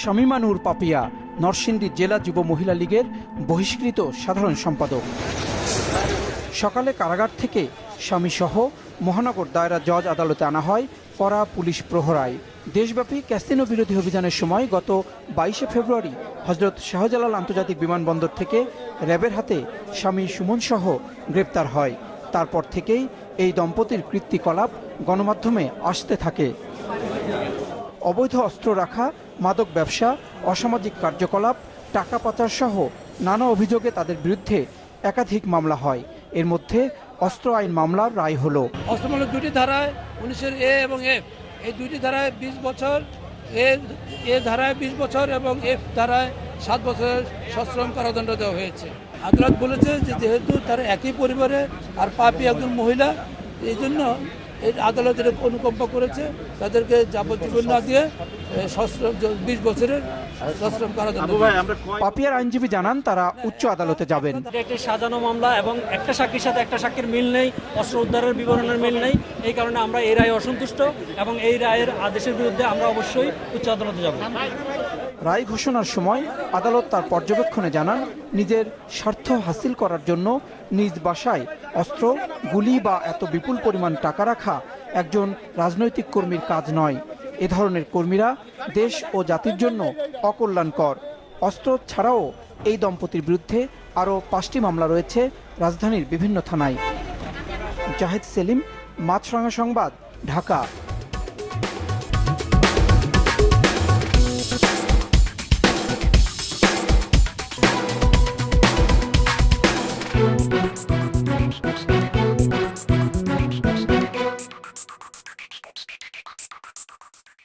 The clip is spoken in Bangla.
শামিমা নূর পাপিয়া, নরসিংদী জেলা যুব মহিলা লীগের বহিষ্কৃত সাধারণ সম্পাদক। সকালে কারাগার থেকে স্বামীসহ মহানগর দায়রা জজ আদালতে আনা হয় কড়া পুলিশ প্রহরায়। দেশব্যাপী ক্যাসিনো বিরোধী অভিযানের সময় গত বাইশে ফেব্রুয়ারি হজরত শাহজালাল আন্তর্জাতিক বিমানবন্দর থেকে র্যাবের হাতে স্বামী সুমন সহ গ্রেপ্তার হয়। তারপর থেকেই এই দম্পতির কৃত্তিকলাপ গণমাধ্যমে আসতে থাকে। অবৈধ অস্ত্র রাখা, মাদক ব্যবসা, অসামাজিক কার্যকলাপ, টাকা পাচার সহ নানা অভিযোগে তাদের বিরুদ্ধে একাধিক মামলা হয়। এর মধ্যে অস্ত্র আইন মামলার রায় হলো। অষ্টমূলক দুটি ধারায়, উনিশের এ এবং এফ। এই দুটি ধারায় বিশ বছর, এ এ ধারায় বিশ বছর এবং এফ ধারায় সাত বছরের সশ্রম কারাদণ্ড দেওয়া হয়েছে। আদালত বলেছে যে যেহেতু তারা একই পরিবারে আর পাপি একজন মহিলা, এই জন্য এই আদালতের অনুকম্প করেছে তাদেরকে যাবজ্জীবন না দিয়ে বিশ বছরের সশ্রম কারাদণ্ড পাপিয়ার আইনজীবী জানান তারা উচ্চ আদালতে যাবেন। এটা একটি সাজানো মামলা এবং একটা সাক্ষীর সাথে একটা সাক্ষীর মিল নেই অস্ত্র উদ্ধারের বিবরণের মিল নেই। এই কারণে আমরা এই রায়ে অসন্তুষ্ট এবং এই রায়ের আদেশের বিরুদ্ধে আমরা অবশ্যই উচ্চ আদালতে যাব। রায় ঘোষণার সময় আদালত তার পর্যবেক্ষণে জানান নিজের স্বার্থ হাসিল করার জন্য নিজ বাসায় অস্ত্র গুলি বা এত বিপুল পরিমাণ টাকা রাখা একজন রাজনৈতিক কর্মীর কাজ নয়। এ ধরনের কর্মীরা দেশ ও জাতির জন্য অকল্যাণকর। অস্ত্র ছাড়াও এই দম্পতির বিরুদ্ধে আরও পাঁচটি মামলা রয়েছে রাজধানীর বিভিন্ন থানায়। জাহেদ সেলিম, মাছরাঙা সংবাদ, ঢাকা।